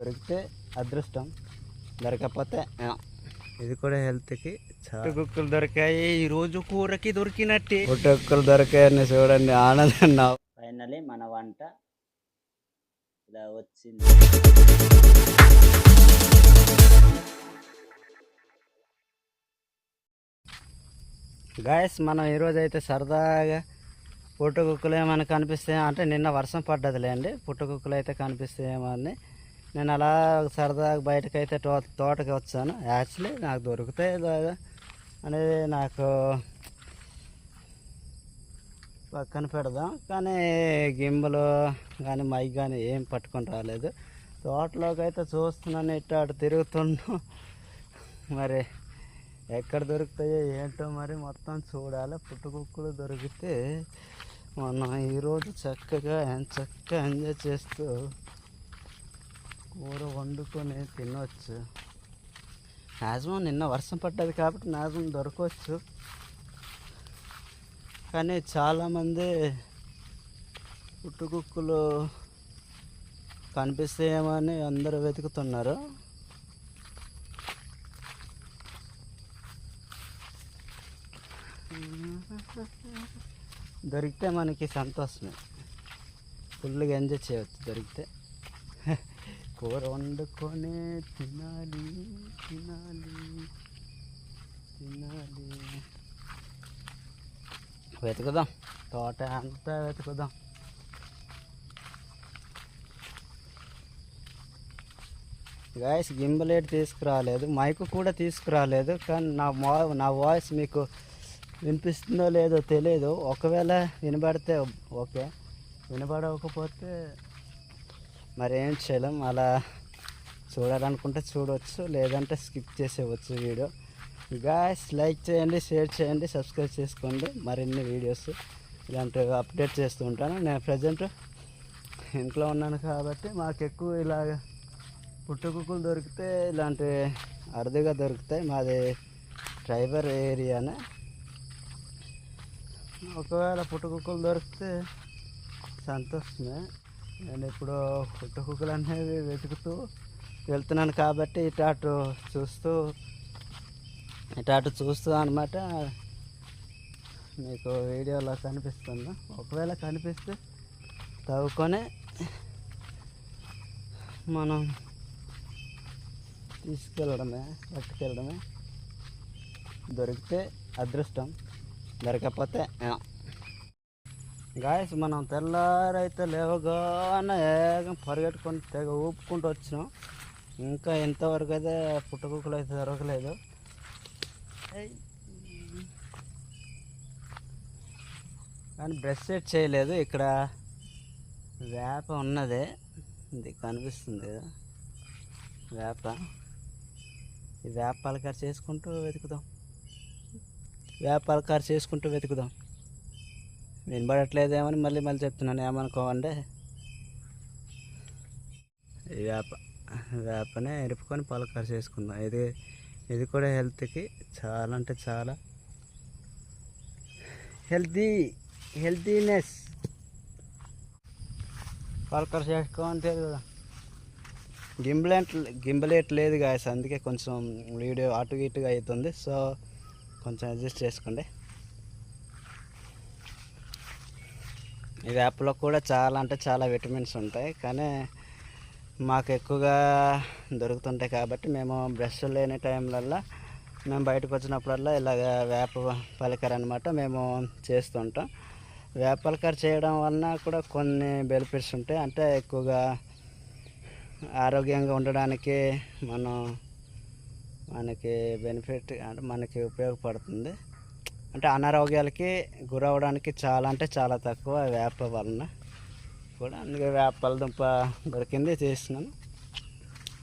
దొరికితే అదృష్టం. దొరకకపోతే ఆ. ఇది కూడా హెల్త్కి చాలా. కుక్కలు దొరికాయి ఈరోజు కూరకి దొరికినట్టే. పుట్టకుక్కలు దొరికాయని చూడండి ఆనందం నా ఫైనలీ మన వంట ఇలా వచ్చింది. గాయస్ మనం ఈరోజు అయితే సరదాగా పుట్టకుక్కలు ఏమైనా కనిపిస్తాయి అంటే నిన్న వర్షం పడ్డదిలేండి పుట్టకుక్కలు అయితే కనిపిస్తాయేమో అని. నేను అలా సరదాగా బయటకైతే తో తోటకి వచ్చాను. యాక్చువల్లీ నాకు దొరుకుతాయి లేదా అనేది నాకు పక్కన పెడదాం. కానీ గింబలు కానీ మైక్ కానీ ఏం పట్టుకొని రాలేదు. తోటలోకి అయితే చూస్తున్నాను ఇటు అటు తిరుగుతున్నాం మరి ఎక్కడ దొరుకుతాయో ఏంటో మరి మొత్తం చూడాలి. పుట్టుకుక్కలు దొరికితే మనం ఈరోజు చక్కగా చక్కగా ఎంజాయ్ చేస్తూ కూర వండుకొని తినవచ్చు మ్యాక్సిమం నిన్న వర్షం పడ్డది కాబట్టి మ్యాక్సిమం దొరకవచ్చు కానీ చాలామంది పుట్టుకుక్కులు కనిపిస్తాయేమని అందరూ వెతుకుతున్నారు. దొరికితే మనకి సంతోషమే. ఫుల్గా ఎంజాయ్ చేయవచ్చు దొరికితే. కూర వండుకొని తినాలి తినాలి తినాలి. వెతుకుదాం. తోట అంతా వెతుకుదాం. గాయస్ గింబలేట్ తీసుకురాలేదు. మైక్ కూడా తీసుకురాలేదు. కానీ నా మా నా వాయిస్ మీకు వినిపిస్తుందో లేదో తెలియదు ఒకవేళ వినబడితే ఓకే. వినబడకపోతే మరి ఏం చేయలేం. అలా చూడాలనుకుంటే చూడవచ్చు లేదంటే స్కిప్ చేసేవచ్చు వీడియో. గాయస్ లైక్ చేయండి షేర్ చేయండి సబ్స్క్రైబ్ చేసుకోండి. మరిన్ని వీడియోస్ ఇలాంటివి అప్డేట్ చేస్తూ ఉంటాను. నేను ప్రజెంట్ ఇంట్లో ఉన్నాను కాబట్టి మాకు ఎక్కువ ఇలాగ పుట్టుకుక్కలు దొరికితే ఇలాంటి అరుదుగా దొరుకుతాయి. మాది ట్రైబర్ ఏరియానే ఒకవేళ పుట్టుకుక్కలు దొరికితే సంతోషమే. నేను ఇప్పుడు పుట్టుకుక్కలు అనేవి వెతుకుతూ వెళ్తున్నాను కాబట్టి ఇటు అటు చూస్తూ ఇటు అటు చూస్తూ అనమాట మీకు వీడియోలో కనిపిస్తుంది. ఒకవేళ కనిపిస్తే తవ్వుకొని మనం తీసుకెళ్ళడమే పట్టుకెళ్ళడమే. దొరికితే అదృష్టం దొరకకపోతే గాయస్ మనం తెల్లారైతే లేవగానే ఏగం పరిగెట్టుకొని తెగ ఊపుకుంటూ వచ్చినాం. ఇంకా ఇంతవరకు అయితే పుట్టకుక్కలు అయితే దొరకలేదు కానీ బ్రష్ సెట్ చేయలేదు. ఇక్కడ వేప ఉన్నదే. ఇది కనిపిస్తుంది కదా. వేప. ఈ వేప పలకారు చేసుకుంటూ వెతుకుదాం. వేప పలకారు చేసుకుంటూ వెతుకుదాం. వినబడట్లేదేమని మళ్ళీ మళ్ళీ చెప్తున్నాను. ఏమనుకోవండి ఈ వేప వేపనే ఎరుపుకొని పలకారు చేసుకుందాం. ఇది ఇది కూడా హెల్త్కి చాలా అంటే చాలా హెల్తీ హెల్తీనెస్. పలకర్ చేసుకోని కదా గింబలేట్ గింబలేట్ లేదు గాయస్. అందుకే కొంచెం వీడియో అటు ఇటుగా అవుతుంది. సో కొంచెం అడ్జస్ట్ చేసుకోండి. ఈ వేపలో కూడా చాలా అంటే చాలా విటమిన్స్ ఉంటాయి. కానీ మాకు ఎక్కువగా దొరుకుతుంటాయి కాబట్టి మేము బ్రష్ లేని టైంలల్లో మేము బయటకు వచ్చినప్పుడల్లా ఇలాగ వేప పలికర అనమాట మేము చేస్తుంటాం. వేప పలకర చేయడం వలన కూడా కొన్ని బెనిఫిట్స్ ఉంటాయి. అంటే ఎక్కువగా ఆరోగ్యంగా ఉండడానికి మనం మనకి బెనిఫిట్ అంటే మనకి ఉపయోగపడుతుంది. అంటే అనారోగ్యాలకి గురవడానికి చాలా అంటే చాలా తక్కువ వేప వలన కూడా. అందుకే వేపల దుంప దొరికింది చేస్తున్నాను.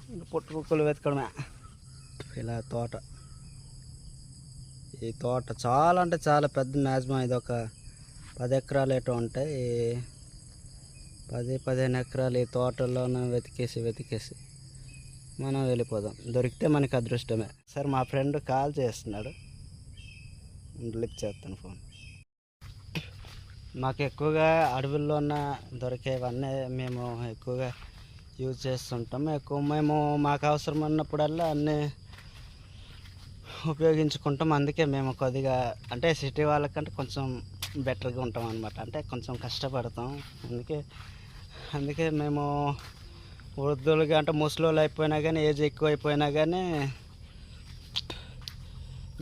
ఇంకా పుట్టుకుక్కలు వెతకడమే. ఇలా తోట. ఈ తోట చాలా అంటే చాలా పెద్ద మ్యాక్సిమం ఇది ఒక పది ఎకరాలు ఏటో ఉంటాయి. ఈ పది పదిహేను ఎకరాలు ఈ తోటలోనే వెతికేసి వెతికేసి మనం వెళ్ళిపోదాం. దొరికితే మనకి అదృష్టమే. సార్ మా ఫ్రెండ్ కాల్ చేస్తున్నాడు. లిఫ్ట్ చేస్తాను ఫోన్. మాకు ఎక్కువగా అడవుల్లో ఉన్న దొరికేవన్నీ మేము ఎక్కువగా యూజ్ చేస్తుంటాం. ఎక్కువ మేము మాకు అవసరం ఉన్నప్పుడల్లా అన్నీ ఉపయోగించుకుంటాం. అందుకే మేము కొద్దిగా అంటే సిటీ వాళ్ళకంటే కొంచెం బెటర్గా ఉంటాం అనమాట అంటే కొంచెం కష్టపడతాం. అందుకే అందుకే మేము వృద్ధులుగా అంటే ముసలోళ్ళు అయిపోయినా కానీ ఏజ్ ఎక్కువ అయిపోయినా కానీ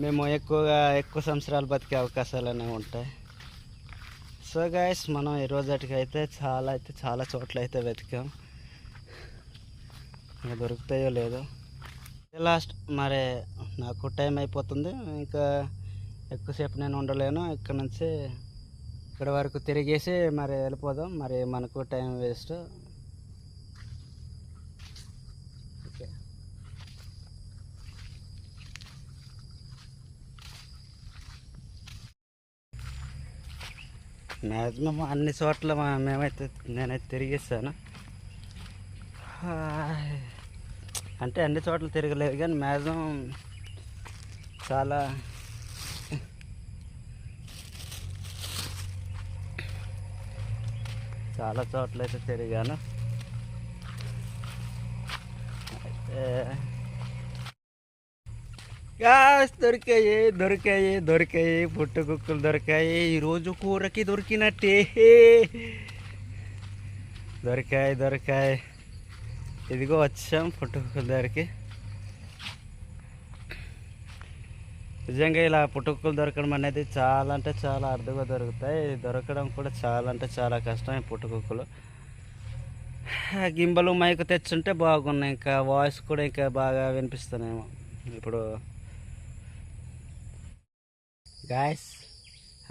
మేము ఎక్కువగా ఎక్కువ సంవత్సరాలు బతికే అవకాశాలు అనేవి ఉంటాయి. సో గాయస్ మనం ఈ రోజుకి అయితే చాలా అయితే చాలా చోట్ల అయితే వెతికాం. ఇంకా దొరుకుతాయో లేదో. లాస్ట్ మరి నాకు టైం అయిపోతుంది. ఇంకా ఎక్కువసేపు నేను ఉండలేను. ఇక్కడ నుంచి ఇక్కడ వరకు తిరిగేసి మరి వెళ్ళిపోదాం. మరి మనకు టైం వేస్ట్ ఓకే మ్యాక్సిమం అన్ని చోట్ల మేమైతే నేనైతే తిరిగేస్తాను. అంటే అన్ని చోట్ల తిరగలేదు కానీ మ్యాక్సిమం చాలా చాలా చోట్ల అయితే తిరిగాను. అయితే గాస్ దొరికాయి దొరికాయి దొరికాయి పుట్టు కుక్కలు దొరికాయి ఈరోజు కూరకి దొరికినట్టే. దొరికాయి దొరికాయి. ఇదిగో వచ్చాం పుట్టు కుక్కల దగ్గరికి. నిజంగా ఇలా పుట్టుకులు దొరకడం అనేది చాలా అంటే చాలా అరుదుగా దొరుకుతాయి. దొరకడం కూడా చాలా అంటే చాలా కష్టం ఈ పుట్టుకుక్కలు గింబలు మైకు తెచ్చుంటే బాగున్నాయి. ఇంకా వాయిస్ కూడా ఇంకా బాగా వినిపిస్తున్నాయేమో ఇప్పుడు గాయస్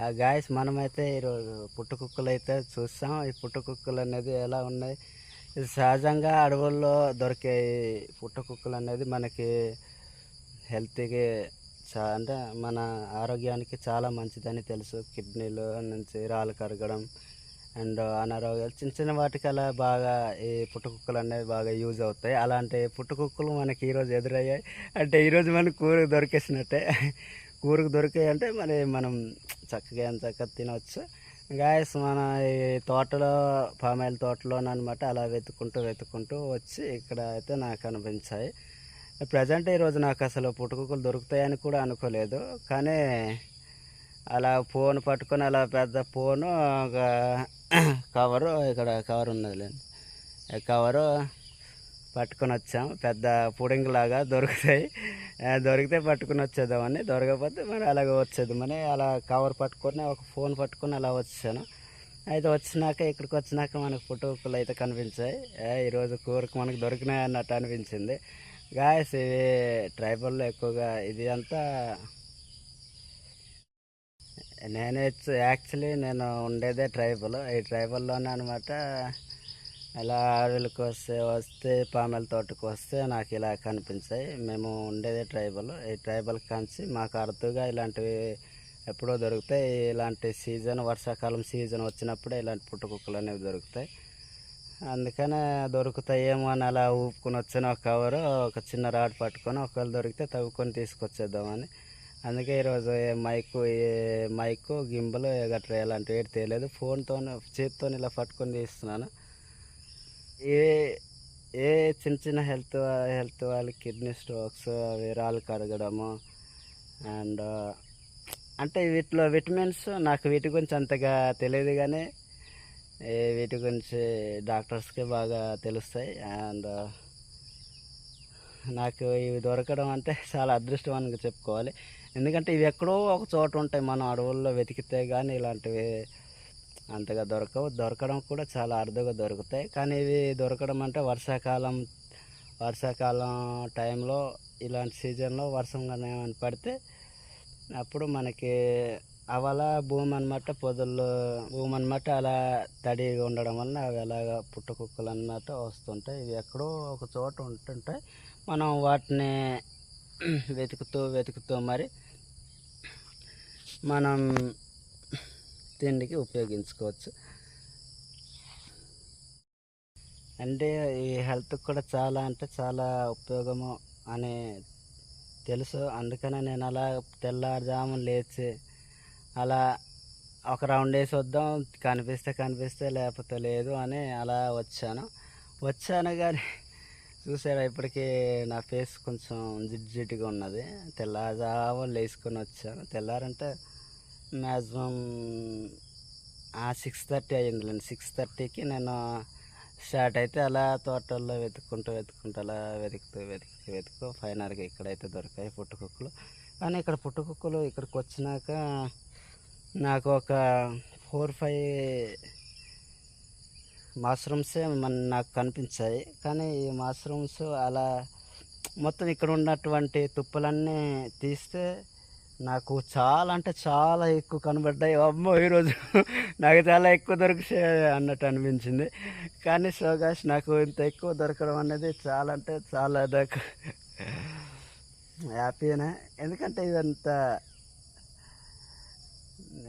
ఆ గాయస్ మనమైతే ఈరోజు పుట్టుకుక్కలు అయితే చూస్తాం. ఈ పుట్టుకుక్కలు అనేది ఎలా ఉన్నాయి? ఇది సహజంగా అడవుల్లో దొరికే పుట్టుకుక్కలు అనేది మనకి హెల్త్కి చా అంటే మన ఆరోగ్యానికి చాలా మంచిదని తెలుసు. కిడ్నీలు నుంచి రాళ్ళు కరగడం అండ్ అనారోగ్యాలు చిన్న చిన్న వాటికి అలా బాగా ఈ పుట్టుకుక్కలు అనేవి బాగా యూజ్ అవుతాయి. అలాంటి పుట్టుకుక్కలు మనకి ఈరోజు ఎదురయ్యాయి. అంటే ఈరోజు మనకు కూర దొరికేసినట్టే. కూరకు దొరికాయంటే మరి మనం చక్కగా ఎంత చక్కగా తినవచ్చు గాయస్ మన ఈ తోటలో పామాయిల్ తోటలోనమాట అలా వెతుక్కుంటూ వెతుక్కుంటూ వచ్చి ఇక్కడ అయితే నాకు అనిపించాయి. ప్రజెంట్ ఈరోజు నాకు అసలు పుట్టుకుక్కలు దొరుకుతాయని కూడా అనుకోలేదు. కానీ అలా ఫోన్ పట్టుకొని అలా పెద్ద ఫోను ఒక కవరు ఇక్కడ కవర్ ఉన్నదిలేండి. కవరు పట్టుకొని వచ్చాం పెద్ద పుడింగ్ లాగా దొరుకుతాయి దొరికితే పట్టుకొని వచ్చేదామని దొరకకపోతే మరి అలాగ మరి అలా కవర్ పట్టుకొని ఒక ఫోన్ పట్టుకొని అలా వచ్చాను. అయితే వచ్చినాక ఇక్కడికి వచ్చినాక మనకు పుట్టుకులు అయితే కనిపించాయి. ఈరోజు కూరకు మనకు దొరికినాయి అన్నట్టు అనిపించింది. గాయస్ ఇవి ట్రైబల్లో ఎక్కువగా ఇది అంతా నేనే యాక్చువల్లీ నేను ఉండేదే ట్రైబల్. ఈ ట్రైబల్లోనే అనమాట ఇలా అడవులకు వస్తే వస్తే పామెల తోటకు వస్తే నాకు ఇలా కనిపించాయి. మేము ఉండేదే ట్రైబల్. ఈ ట్రైబల్ కంచి మాకు అరుదుగా ఇలాంటివి ఎప్పుడో దొరుకుతాయి. ఇలాంటి సీజన్ వర్షాకాలం సీజన్ వచ్చినప్పుడే ఇలాంటి పుట్టుకుక్కలు అనేవి దొరుకుతాయి. అందుకనే దొరుకుతాయేమో అని అలా ఊపుకొని వచ్చిన ఒక కవరు ఒక చిన్న రాడ్ పట్టుకొని ఒకవేళ దొరికితే తవ్వుకొని తీసుకొచ్చేద్దామని. అందుకే ఈరోజు ఏ మైకు ఏ మైకు గింబలు గట్రా ఇలాంటివి ఏది తేలేదు. ఫోన్తో చేతితో ఇలా పట్టుకొని తీస్తున్నాను. ఏ ఏ చిన్న చిన్న హెల్త్ హెల్త్ వాళ్ళకి కిడ్నీ స్ట్రోక్స్ అవి రాళ్ళు అండ్ అంటే వీటిలో విటమిన్స్ నాకు వీటి గురించి అంతగా తెలియదు కానీ వీటి గురించి డాక్టర్స్కి బాగా తెలుస్తాయి అండ్ నాకు ఇవి దొరకడం అంటే చాలా అదృష్టం అని చెప్పుకోవాలి. ఎందుకంటే ఇవి ఎక్కడో ఒక చోట ఉంటాయి మనం అడవుల్లో వెతికితే కానీ ఇలాంటివి అంతగా దొరకవు. దొరకడం కూడా చాలా అరుదుగా దొరుకుతాయి. కానీ ఇవి దొరకడం అంటే వర్షాకాలం వర్షాకాలం టైంలో ఇలాంటి సీజన్లో వర్షం కానీ ఏమైనా పడితే అప్పుడు మనకి అవల భూమి అనమాట పొదల్లో భూమి అనమాట అలా తడిగా ఉండడం వలన అవి అలాగ పుట్టకుక్కలు అన్నమాట వస్తుంటాయి. ఇవి ఎక్కడో ఒక చోట ఉంటుంటాయి. మనం వాటిని వెతుకుతూ వెతుకుతూ మరి మనం తిండికి ఉపయోగించుకోవచ్చు. అంటే ఈ హెల్త్కి కూడా చాలా అంటే చాలా ఉపయోగము అని తెలుసు. అందుకనే నేను అలా తెల్లారుజాము లేచి అలా ఒక రౌండ్ వేసి వద్దాం కనిపిస్తే కనిపిస్తే లేకపోతే లేదు అని అలా వచ్చాను. వచ్చాను కానీ చూసారా ఇప్పటికీ నా ఫేస్ కొంచెం జిడ్జిడ్గా ఉన్నది. తెల్లారుజాము వేసుకొని వచ్చాను. తెల్లారంటే మ్యాక్సిమం సిక్స్ థర్టీ అయ్యిందిలేండి. సిక్స్ థర్టీకి నేను స్టార్ట్ అయితే అలా తోటల్లో వెతుక్కుంటూ వెతుక్కుంటూ అలా వెతుకుతూ వెతుకుతూ వెతుకు. ఫైనల్గా ఇక్కడైతే దొరికాయి పుట్టుకుక్కలు కానీ ఇక్కడ పుట్టుకుక్కలు ఇక్కడికి వచ్చినాక నాకు ఒక ఫోర్ ఫైవ్ మష్రూమ్సే మన నాకు కనిపించాయి. కానీ ఈ మష్రూమ్స్ అలా మొత్తం ఇక్కడ ఉన్నటువంటి తుప్పలన్నీ తీస్తే నాకు చాలా అంటే చాలా ఎక్కువ కనబడ్డాయి. అమ్మో ఈరోజు నాకు చాలా ఎక్కువ దొరికితే అన్నట్టు అనిపించింది. కానీ సోగాష్ నాకు ఇంత ఎక్కువ దొరకడం అనేది చాలా అంటే చాలా నాకు హ్యాపీనే. ఎందుకంటే ఇదంతా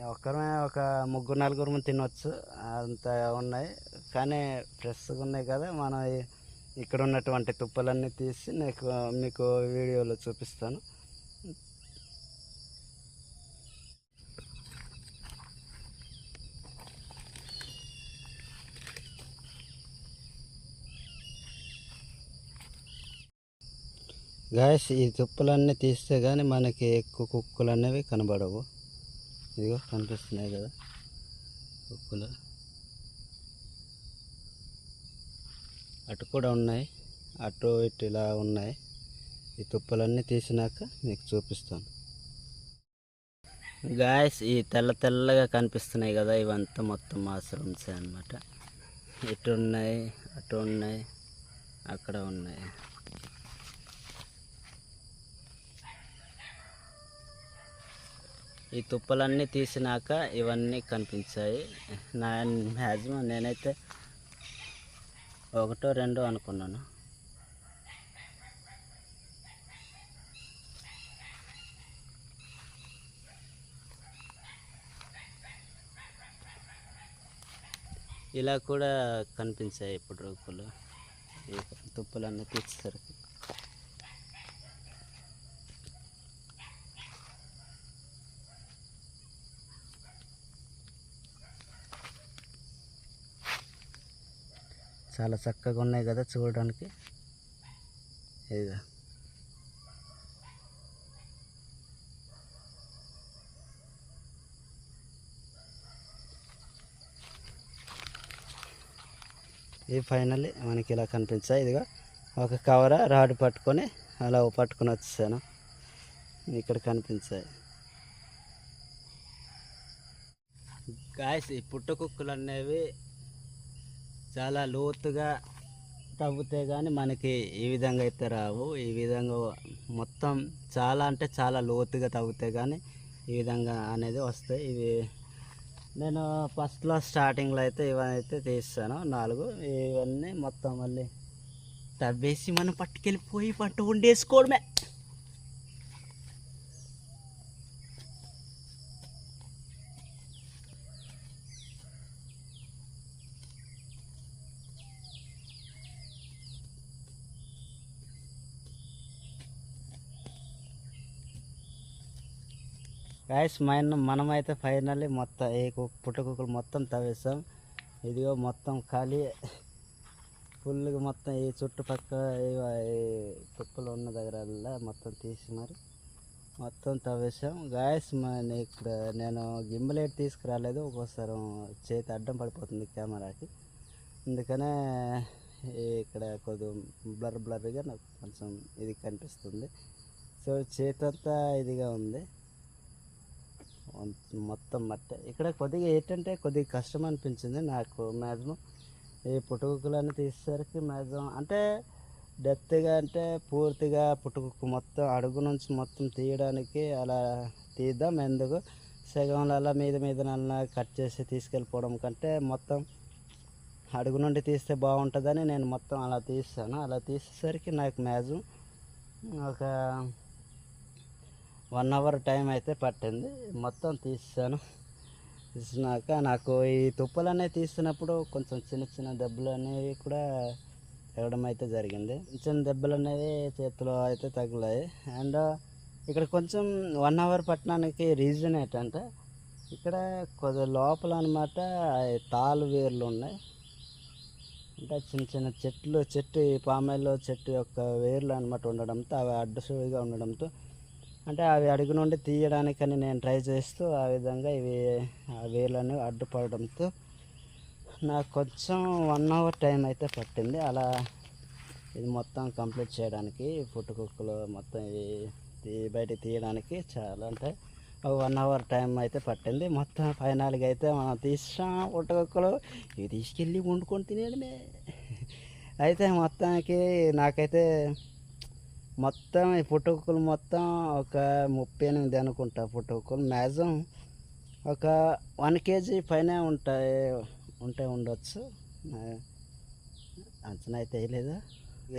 ఒక్కరమే ఒక ముగ్గురు నలుగురు తినవచ్చు అంత ఉన్నాయి. కానీ ఫ్రెష్గా ఉన్నాయి కదా. మనం ఇక్కడ ఉన్నటువంటి తుప్పలన్నీ తీసి నీకు మీకు వీడియోలో చూపిస్తాను. గాయస్ ఈ తుప్పలన్నీ తీస్తే కానీ మనకి ఎక్కువ కుక్కలు అనేవి కనబడవు. ఇదిగో కనిపిస్తున్నాయి కదా కుక్కలు. అటు కూడా ఉన్నాయి అటు ఇటు ఇలా ఉన్నాయి. ఈ తుప్పలన్నీ తీసినాక మీకు చూపిస్తాను. గాయస్ ఈ తెల్ల తెల్లగా కనిపిస్తున్నాయి కదా ఇవంతా మొత్తం మష్రూమ్స్ అన్నమాట. ఇటు ఉన్నాయి అటు ఉన్నాయి అక్కడ ఉన్నాయి. ఈ తుప్పలన్నీ తీసినాక ఇవన్నీ కనిపించాయి. నా మ్యాక్సిమం నేనైతే ఒకటో రెండో అనుకున్నాను. ఇలా కూడా కనిపించాయి ఇప్పుడు రూపులు. తుప్పలన్నీ తీసేసరికి. చాలా చక్కగా ఉన్నాయి కదా చూడడానికి. ఇదిగా. ఇది ఫైనల్లీ మనకి ఇలా కనిపించాయి. ఇదిగా ఒక కవర రాడ్ పట్టుకొని అలా పట్టుకొని వచ్చేసాను. ఇక్కడ కనిపించాయి. గాయస్ ఈ పుట్ట కుక్కలు అనేవి చాలా లోతుగా తవ్వితే కానీ మనకి ఈ విధంగా అయితే రావు. ఈ విధంగా మొత్తం చాలా అంటే చాలా లోతుగా తవ్వితే కానీ ఈ విధంగా అనేది వస్తాయి. ఇవి నేను ఫస్ట్లో స్టార్టింగ్లో అయితే ఇవన్నైతే తీస్తాను. నాలుగు ఇవన్నీ మొత్తం మళ్ళీ తవ్వేసి మనం పట్టుకెళ్ళిపోయి పంట వండేసుకోవడమే గాయస్ మన మనమైతే ఫైనల్లీ మొత్తం ఏ కుక్క పుట్టకుక్కలు మొత్తం తవ్వేసాం ఇదిగో మొత్తం ఖాళీ ఫుల్గా మొత్తం ఈ చుట్టుపక్కల ఈ- కుక్కలు ఉన్న దగ్గర మొత్తం తీసి మరి మొత్తం తవ్వేసాం గాయస్ ఇక్కడ నేను గింబలేట్ తీసుకురాలేదు ఒక్కోసారి చేతి అడ్డం పడిపోతుంది కెమెరాకి అందుకనే ఇక్కడ కొద్దిగా బ్లర్ బ్లర్గా నాకు కొంచెం ఇది కనిపిస్తుంది సో చేతంతా ఇదిగా ఉంది మొత్తం- మట్ట. ఇక్కడ కొద్దిగా ఏంటంటే కొద్దిగా కష్టం అనిపించింది నాకు మ్యాక్సిమం ఈ పుట్టుకుక్కలన్నీ తీసేసరికి మ్యాక్సిమం అంటే డెప్త్గా అంటే పూర్తిగా పుట్టుకుక్క మొత్తం అడుగు నుంచి మొత్తం తీయడానికి అలా తీద్దాం ఎందుకు? సగంలో అలా మీద మీద నల్లా కట్ చేసి తీసుకెళ్ళిపోవడం కంటే మొత్తం అడుగు నుండి తీస్తే బాగుంటుందని నేను మొత్తం అలా తీస్తాను అలా తీసేసరికి నాకు మ్యాక్సిమం ఒక వన్ అవర్ టైం అయితే పట్టింది. మొత్తం తీసాను తీసినాక నాకు ఈ తుప్పలు అనేవి తీసినప్పుడు కొంచెం చిన్న చిన్న దెబ్బలు అనేవి కూడా ఇవ్వడం అయితే జరిగింది. చిన్న దెబ్బలు అనేవి చేతిలో అయితే తగిలాయి. అండ్ ఇక్కడ కొంచెం వన్ అవర్ పట్టడానికి రీజన్ ఏంటంటే ఇక్కడ కొద్ది లోపల అనమాట తాలు వేర్లు ఉన్నాయి. అంటే చిన్న చిన్న చెట్లు చెట్టు ఈ చెట్టు యొక్క వేర్లు అనమాట ఉండడంతో అవి అడ్డసుడిగా ఉండడంతో అంటే అవి అడుగు నుండి తీయడానికని నేను ట్రై చేస్తూ ఆ విధంగా ఇవి ఆ వేర్లను అడ్డుపడడంతో నాకు కొంచెం వన్ అవర్ టైం అయితే పట్టింది. అలా ఇది మొత్తం కంప్లీట్ చేయడానికి పుట్టుకుక్కలు మొత్తం ఇవి తీ- బయట తీయడానికి చాలా అంటే ఒక వన్ అవర్ టైం అయితే పట్టింది. మొత్తం ఫైనల్గా అయితే మనం తీసాం పుట్టుకొక్కలు ఇవి తీసుకెళ్ళి వండుకొని తినేయడమే. అయితే మొత్తానికి నాకైతే మొత్తం ఈ పుట్టుకలు మొత్తం ఒక ముప్పై ఎనిమిది అనుకుంటా పుట్టుకలు మ్యాక్సిమం ఒక వన్ కేజీ పైన ఉంటాయి ఉంటే ఉండొచ్చు. అంచనా అయితే వేయలేదు?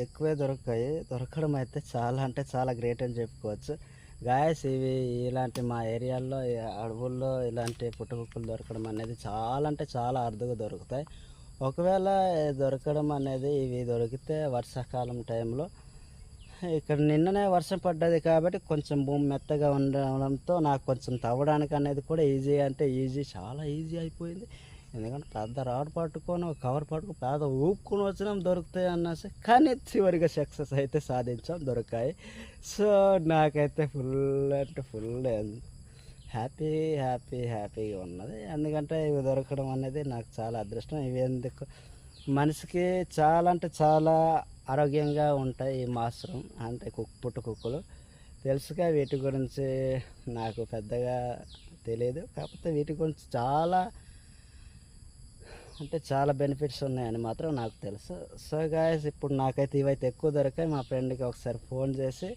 ఎక్కువే దొరుకుతాయి దొరకడం అయితే చాలా అంటే చాలా గ్రేట్ అని చెప్పుకోవచ్చు. గాయస్ ఇవి ఇలాంటి మా ఏరియాల్లో అడవుల్లో ఇలాంటి పుట్టుకుక్కలు దొరకడం అనేది చాలా అంటే చాలా అరుదుగా దొరుకుతాయి. ఒకవేళ దొరకడం అనేది ఇవి దొరికితే వర్షాకాలం టైంలో ఇక్కడ నిన్ననే వర్షం పడ్డది కాబట్టి కొంచెం భూమి మెత్తగా ఉండడంతో నాకు కొంచెం తవ్వడానికి అనేది కూడా ఈజీ అంటే ఈజీ చాలా ఈజీ అయిపోయింది. ఎందుకంటే పెద్ద రాడ్ పట్టుకొని కవర్ పట్టుకొని పెద్ద ఊపుకొని వచ్చినాం దొరుకుతాయి అన్నసే కానీ చివరిగా సక్సెస్ అయితే సాధించాం దొరికాయి. సో నాకైతే ఫుల్ అంటే ఫుల్ హ్యాపీ హ్యాపీ హ్యాపీగా ఉన్నది. ఎందుకంటే ఇవి దొరకడం అనేది నాకు చాలా అదృష్టం. ఇవి ఎందుకు? మనిషికి చాలా అంటే చాలా ఆరోగ్యంగా ఉంటాయి ఈ మాస్రం అంటే కుక్ పుట్టు కుక్కలు. తెలుసుగా వీటి గురించి నాకు పెద్దగా తెలియదు కాకపోతే వీటి గురించి చాలా అంటే చాలా బెనిఫిట్స్ ఉన్నాయని మాత్రం నాకు తెలుసు. సో గాయస్ ఇప్పుడు నాకైతే ఇవైతే ఎక్కువ దొరికాయి. మా ఫ్రెండ్కి ఒకసారి ఫోన్ చేసి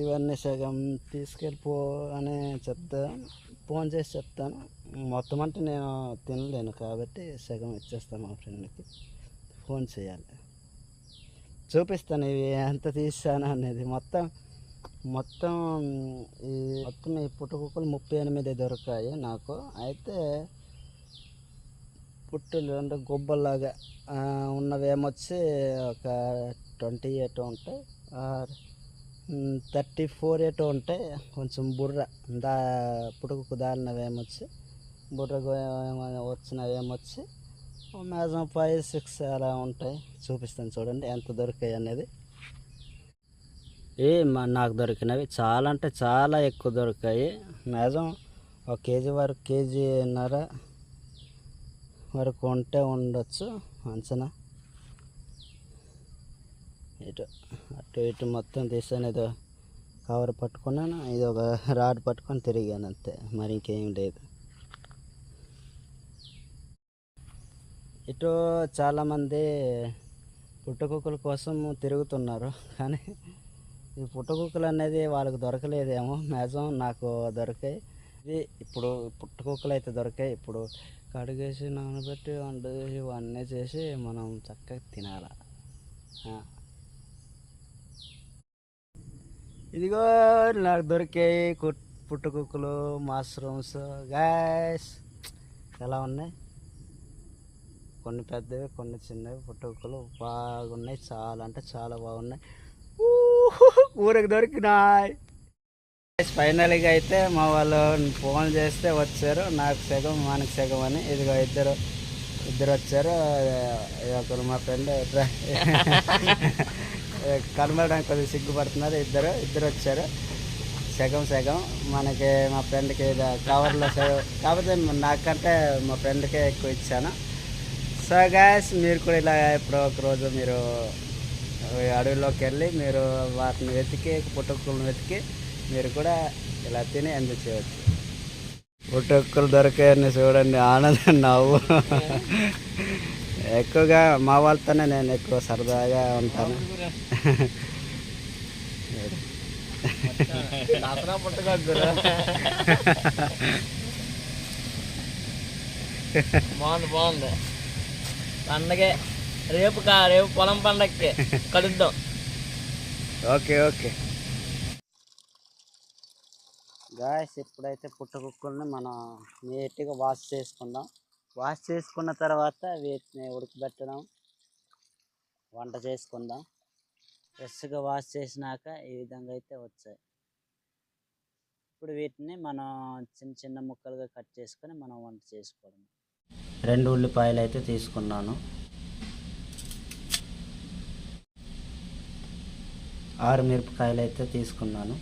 ఇవన్నీ సగం తీసుకెళ్ళిపో అని చెప్తా ఫోన్ చేసి చెప్తాను. మొత్తం అంటే నేను తినలేను కాబట్టి సగం ఇచ్చేస్తాను మా ఫ్రెండ్కి. ఫోన్ చేయాలి. చూపిస్తాను ఇవి ఎంత తీసాను అనేది. మొత్తం మొత్తం ఈ మొత్తం ఈ పుట్టుకుక్కలు ముప్పై ఎనిమిది దొరికాయి నాకు. అయితే పుట్టులు అంటే గొబ్బల్లాగా ఉన్నవేమొచ్చి ఒక ట్వంటీ ఎయిట్ ఉంటాయి. థర్టీ ఫోర్ ఎయిట్ ఉంటాయి. కొంచెం బుర్ర దా పుట్టుకు దాలినవేమొచ్చి బుర్ర వచ్చినవేమొచ్చి మ్యాక్సిమం ఫైవ్ సిక్స్ అలా ఉంటాయి. చూపిస్తాను చూడండి ఎంత దొరికాయి అనేది. ఏ మా నాకు దొరికినవి చాలా అంటే చాలా ఎక్కువ దొరికాయి. మ్యాక్సిమం ఒక కేజీ వరకు కేజీన్నర వరకు ఉంటే ఉండొచ్చు అంచనా. ఇటు అటు ఇటు మొత్తం తీసాను ఏదో కవర్ పట్టుకున్నాను ఇది ఒక రాడ్ పట్టుకొని తిరిగాను అంతే. మరి ఇంకేం లేదు. ఇటు చాలామంది పుట్టకుక్కల కోసం తిరుగుతున్నారు. కానీ ఈ పుట్టకుక్కలు అనేది వాళ్ళకి దొరకలేదేమో. మ్యాక్సిమం నాకు దొరికాయి. ఇది ఇప్పుడు పుట్టకుక్కలు అయితే దొరికాయి. ఇప్పుడు కడిగేసి నానబెట్టి వంట చేసి ఇవన్నీ చేసి మనం చక్కగా తినాలి. ఇదిగో నాకు దొరికాయి కుట్- పుట్టుకుక్కలు మష్రూమ్స్ గ్యాస్ ఎలా ఉన్నాయి? కొన్ని పెద్దవి కొన్ని చిన్నవి పుట్టుకుక్కలు బాగున్నాయి. చాలా అంటే చాలా బాగున్నాయి. ఊరికి దొరికినాయి. ఫైనల్గా అయితే మా వాళ్ళు ఫోన్ చేస్తే వచ్చారు. నాకు సగం మనకి సగం అని. ఇదిగో ఇద్దరు ఇద్దరు వచ్చారు. ఒకరు మా ఫ్రెండ్ కనబడడానికి కొద్దిగా సిగ్గుపడుతున్నారు ఇద్దరు. ఇద్దరు వచ్చారు. సగం సగం మనకి మా ఫ్రెండ్కి కవర్లో సగం కాకపోతే నాకంటే మా ఫ్రెండ్కే ఎక్కువ ఇచ్చాను. సో గ్యాస్ మీరు కూడా ఇలా ఎప్పుడో ఒక రోజు మీరు అడవిలోకి వెళ్ళి మీరు వాటిని వెతికి పుట్టుకులను వెతికి మీరు కూడా ఇలా తిని ఎంజాయ్ చేయవచ్చు. పుట్టుకులు దొరికాయని చూడండి ఆనందం నవ్వు. ఎక్కువగా మా వాళ్ళతోనే నేను ఎక్కువ సరదాగా ఉంటాను. బాగుంది బాగుంది. పండగే రేపు కా రేపు పొలం పండగకి కలుద్దాం. Okay okay. గాయస్ ఇప్పుడైతే పుట్టకుక్కల్ని మనం నీట్గా వాష్ చేసుకుందాం. వాష్ చేసుకున్న తర్వాత వీటిని ఉడకబెట్టడం వంట చేసుకుందాం. ఫ్రెష్గా వాష్ చేసినాక ఈ విధంగా అయితే వచ్చాయి. ఇప్పుడు వీటిని మనం చిన్న చిన్న ముక్కలుగా కట్ చేసుకొని మనం వంట చేసుకోవడం రెండు ఉల్లిపాయలు అయితే తీసుకున్నాను. ఆరు మిరపకాయలు అయితే తీసుకున్నాను.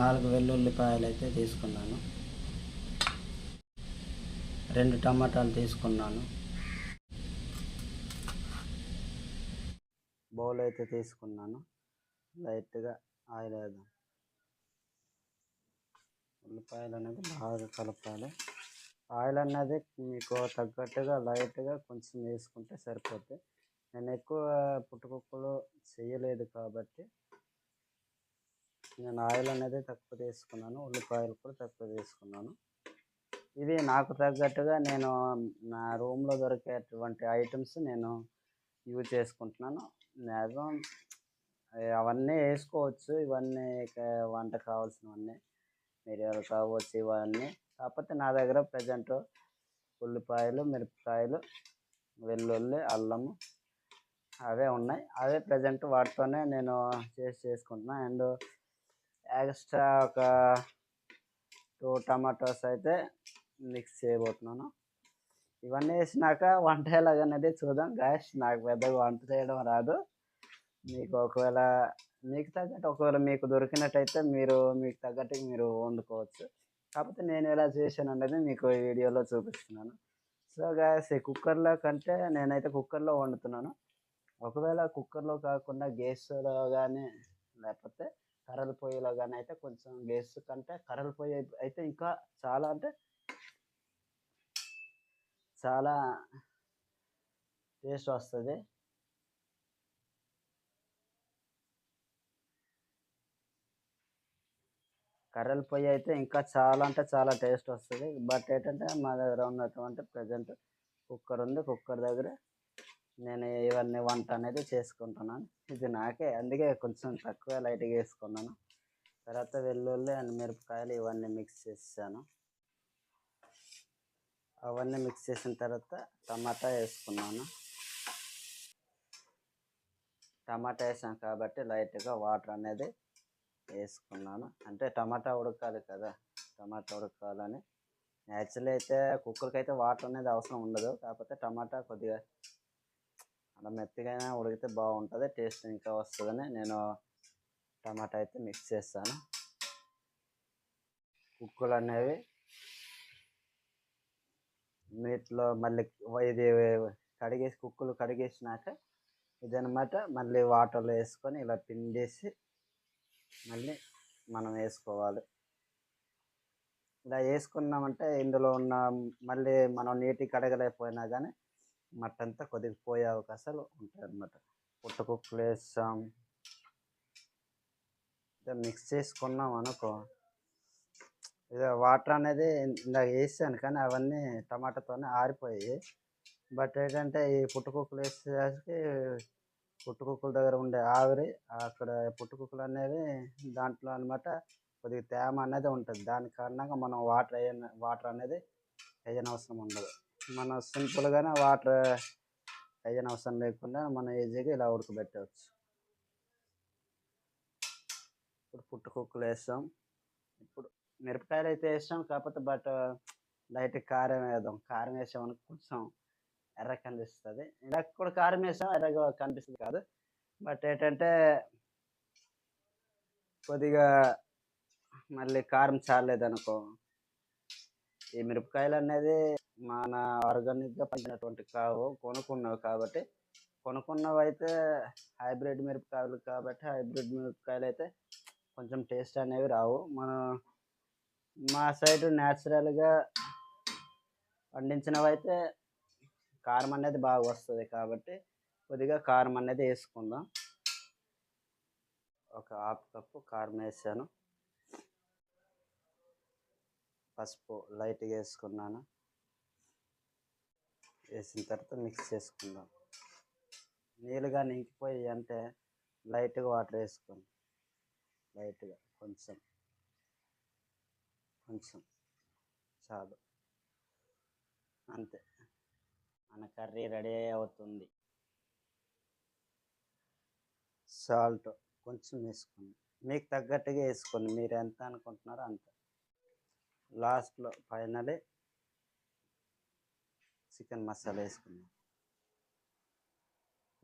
నాలుగు వెల్లుల్లిపాయలు అయితే తీసుకున్నాను. రెండు టమాటాలు తీసుకున్నాను. బౌల్ అయితే తీసుకున్నాను. లైట్గా ఆయిల్ వేద్దాం. ఉల్లిపాయలు అనేది బాగా కలపాలి. ఆయిల్ అన్నది మీకు తగ్గట్టుగా లైట్గా కొంచెం వేసుకుంటే సరిపోద్ది. నేను ఎక్కువ పుట్టుకొక్కలు చేయలేదు కాబట్టి నేను ఆయిల్ అనేది తక్కువ తీసుకున్నాను ఉల్లిపాయలు కూడా తక్కువ తీసుకున్నాను. ఇవి నాకు తగ్గట్టుగా నేను నా రూమ్లో దొరికేటువంటి ఐటమ్స్ నేను యూజ్ చేసుకుంటున్నాను. మ్యాక్సిమం అవన్నీ వేసుకోవచ్చు ఇవన్నీ వంట కావాల్సినవన్నీ మిరియాలు కావచ్చు ఇవన్నీ. కాకపోతే నా దగ్గర ప్రజెంట్ ఉల్లిపాయలు మిరపకాయలు వెల్లుల్లి అల్లము అవే ఉన్నాయి. అవే ప్రజెంట్ వాటితోనే నేను చేసి చేసుకుంటున్నాను అండ్ ఎక్స్ట్రా ఒక టూ టమాటోస్ అయితే మిక్స్ చేయబోతున్నాను. ఇవన్నీ వేసినాక వంట ఎలాగనేది చూద్దాం. గ్యాస్ నాకు పెద్దగా వంట చేయడం రాదు. మీకు ఒకవేళ మీకు తగ్గట్టు ఒకవేళ మీకు దొరికినట్టయితే మీరు మీకు తగ్గట్టు మీరు వండుకోవచ్చు. కాకపోతే నేను ఎలా చేశాను అనేది మీకు ఈ వీడియోలో చూపిస్తున్నాను. సో గాయస్ ఈ కుక్కర్లో కంటే నేనైతే కుక్కర్లో వండుతున్నాను. ఒకవేళ కుక్కర్లో కాకుండా గ్యాస్లో కానీ లేకపోతే కర్రల పొయ్యిలో కానీ అయితే కొంచెం గ్యాస్ కంటే కర్రల పొయ్యి అయితే- అయితే ఇంకా చాలా అంటే చాలా టేస్ట్ వస్తుంది. కర్రల పొయ్యి అయితే ఇంకా చాలా అంటే చాలా టేస్ట్ వస్తుంది. బట్ ఏంటంటే మా దగ్గర ఉన్నటువంటి ప్రజెంట్ కుక్కర్ ఉంది. కుక్కర్ దగ్గర నేను ఇవన్నీ వంట అనేది చేసుకుంటున్నాను. ఇది నాకే అందుకే కొంచెం తక్కువ లైట్గా వేసుకున్నాను. తర్వాత వెల్లుల్లి అండ్ మిరపకాయలు ఇవన్నీ మిక్స్ చేసాను అవన్నీ మిక్స్ చేసిన తర్వాత టమాటా వేసుకున్నాను. టమాటా వేసాను కాబట్టి లైట్గా వాటర్ అనేది వేసుకున్నాను. అంటే టమాటా ఉడకాలి కదా. టమాటా ఉడకాలని. యాక్చువల్లీ అయితే కుక్కర్కి అయితే వాటర్ అనేది అవసరం ఉండదు. కాకపోతే టమాటా కొద్దిగా అలా మెత్తగా ఉడికితే బాగుంటుంది. టేస్ట్ ఇంకా వస్తుందని నేను టమాటా అయితే మిక్స్ చేస్తాను. కుక్కలు అనేవి మీట్లో మళ్ళీ ఇది కడిగేసి కుక్కలు కడిగేసినాక ఇదనమాట మళ్ళీ వాటర్లో వేసుకొని ఇలా పిండేసి మళ్ళీ మనం వేసుకోవాలి. ఇలా వేసుకున్నామంటే ఇందులో ఉన్న మళ్ళీ మనం నీటి కడగలేకపోయినా కానీ మట్టంతా కొద్దిగా పోయే అవకాశాలు ఉంటాయి అన్నమాట పుట్టకుక్కలు వేస్తాం మిక్స్ చేసుకున్నాం అనుకో ఇదే వాటర్ అనేది ఇందాక వేసాను కానీ అవన్నీ టమాటాతోనే ఆరిపోయాయి. బట్ ఏంటంటే ఈ పుట్టుకుక్కలు వేసేసరికి పుట్టుకుక్కల దగ్గర ఉండే ఆవిరి అక్కడ పుట్టుకుక్కలు అనేవి దాంట్లో అన్నమాట కొద్దిగా తేమ అనేది ఉంటుంది. దాని కారణంగా మనం వాటర్ వేయ వాటర్ అనేది వేయనవసరం ఉండదు. మనం సింపుల్గానే వాటర్ వేయనవసరం లేకుండా మనం ఈజీగా ఇలా ఉడకబెట్టవచ్చు. ఇప్పుడు పుట్టుకుక్కలు వేస్తాం. ఇప్పుడు మిరపకాయలు అయితే వేస్తాం కాకపోతే బట్ లైట్ కారం వేద్దాం. కారం వేసామని కొంచెం ఎర్ర కనిపిస్తుంది ఎక్కడ కూడా కారం వేసాం ఎర్రగా కనిపిస్తుంది కాదు. బట్ ఏంటంటే కొద్దిగా మళ్ళీ కారం చాలేదనుకో ఈ మిరపకాయలు అనేది మన ఆర్గానిక్గా పండినటువంటి కావు కొనుక్కున్నవి కాబట్టి కొనుక్కున్నవి అయితే హైబ్రిడ్ మిరపకాయలు కాబట్టి హైబ్రిడ్ మిరపకాయలు అయితే కొంచెం టేస్ట్ అనేవి రావు. మనం మా సైడ్ న్యాచురల్గా పండించినవి అయితే కారం అనేది బాగా వస్తుంది కాబట్టి కొద్దిగా కారం అనేది వేసుకుందాం. ఒక హాఫ్ కప్పు కారం వేసాను. పసుపు లైట్గా వేసుకున్నాను. వేసిన తర్వాత మిక్స్ చేసుకుందాం. నీళ్ళుగా నింకిపోయి అంటే లైట్గా వాటర్ వేసుకోండి. లైట్గా కొంచెం. కొంచెం చాలు. అంతే. మన కర్రీ రెడీ అవుతుంది. సాల్ట్ కొంచెం వేసుకోండి. మీకు తగ్గట్టుగా వేసుకోండి. మీరు ఎంత అనుకుంటున్నారో అంత. లాస్ట్లో ఫైనలే చికెన్ మసాలా వేసుకుందాం.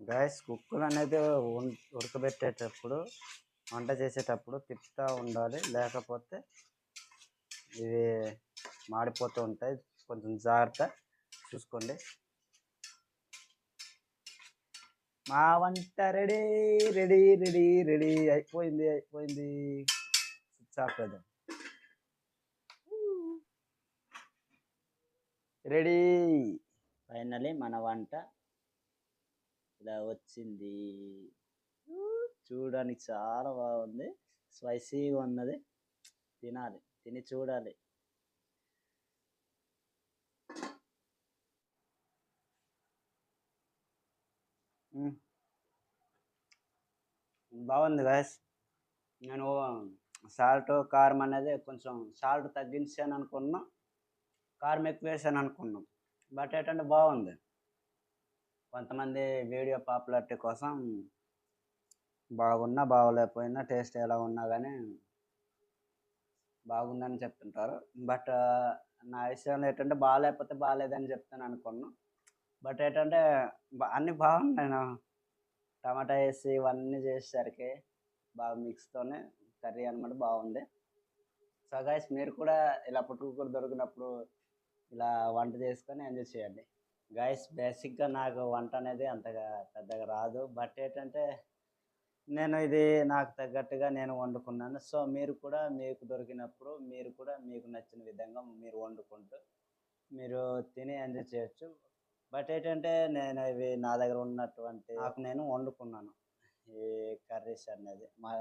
గ్యాస్ కుక్కలు అనేది ఉడకబెట్టేటప్పుడు వంట చేసేటప్పుడు తిప్పుతూ ఉండాలి. లేకపోతే ఇవి మాడిపోతూ ఉంటాయి. కొంచెం జాగ్రత్త చూసుకోండి. మా వంట రెడీ రెడీ రెడీ. రెడీ అయిపోయింది అయిపోయింది. Switch off ready. ఫైనలీ మన వంట ఇలా వచ్చింది. చూడడానికి చాలా బాగుంది. స్పైసీగా ఉన్నది. తినాలి. తిని చూడాలి మ్మ్. బాగుంది గాయస్ నేను సాల్ట్ కారం అనేది కొంచెం సాల్ట్ తగ్గించాను అనుకున్నా కారం ఎక్కువ వేసాను అనుకున్నాం. బట్ ఏంటంటే బాగుంది. కొంతమంది వీడియో పాపులారిటీ కోసం బాగున్నా బాగోలేకపోయినా టేస్ట్ ఎలా ఉన్నా కానీ బాగుందని చెప్తుంటారు. బట్ నా విషయంలో ఏంటంటే బాగాలేకపోతే బాగాలేదని చెప్తాను అనుకున్నాను బట్ ఏంటంటే బా- అన్నీ బాగున్నాయి నా టమాటా వేసి ఇవన్నీ చేసేసరికి బాగా మిక్స్తోనే కర్రీ అనమాట బాగుంది. సో గైస్ మీరు కూడా ఇలా పుట్టుకూర దొరికినప్పుడు ఇలా వంట చేసుకొని ఎంజాయ్ చేయండి. గైస్ బేసిక్గా నాకు వంట అనేది అంతగా పెద్దగా రాదు. బట్ ఏంటంటే నేను ఇది నాకు తగ్గట్టుగా నేను వండుకున్నాను. సో మీరు కూడా మీకు దొరికినప్పుడు మీరు కూడా మీకు నచ్చిన విధంగా మీరు వండుకుంటూ మీరు తిని ఎంజాయ్ చేయొచ్చు. బట్ ఏంటంటే నేను ఇవి నా దగ్గర ఉన్నటువంటి నాకు నేను వండుకున్నాను. ఈ కర్రీస్ అనేది మా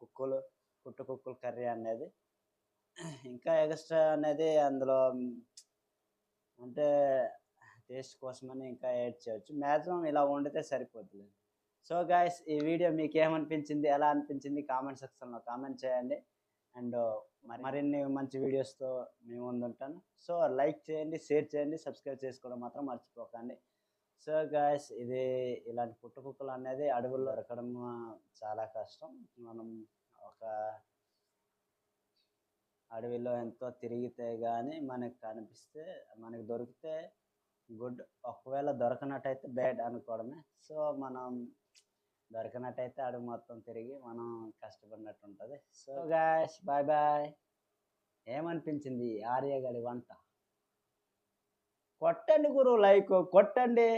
కుక్కులు పుట్టు కుక్కులు కర్రీ అనేది. ఇంకా ఎక్స్ట్రా అనేది అందులో అంటే టేస్ట్ కోసమని ఇంకా యాడ్ చేయొచ్చు. మ్యాక్సిమం ఇలా వండితే సరిపోతుంది సో గాయస్ ఈ వీడియో మీకు ఏమనిపించింది ఎలా అనిపించింది కామెంట్ సెక్షన్లో కామెంట్ చేయండి. అండ్ మరిన్ని మంచి వీడియోస్తో మీ ముందు ఉంటాను. సో లైక్ చేయండి షేర్ చేయండి సబ్స్క్రైబ్ చేసుకోవడం మాత్రం మర్చిపోకండి. సో గాయస్ ఇది ఇలాంటి పుట్టుకుక్కలు అనేది అడవుల్లో దొరకడం చాలా కష్టం. మనం ఒక అడవిలో ఎంతో తిరిగితే కానీ మనకి కనిపిస్తే మనకి దొరికితే గుడ్. ఒకవేళ దొరకనట్టయితే బ్యాడ్ అనుకోవడమే. సో మనం దొరికినట్టయితే అడుగు మొత్తం తిరిగి మనం కష్టపడినట్టు ఉంటుంది సో గాయస్ బాయ్ బాయ్ ఏమనిపించింది ఆర్య గడి వంట? కొట్టండి గురు లైక్ కొట్టండి.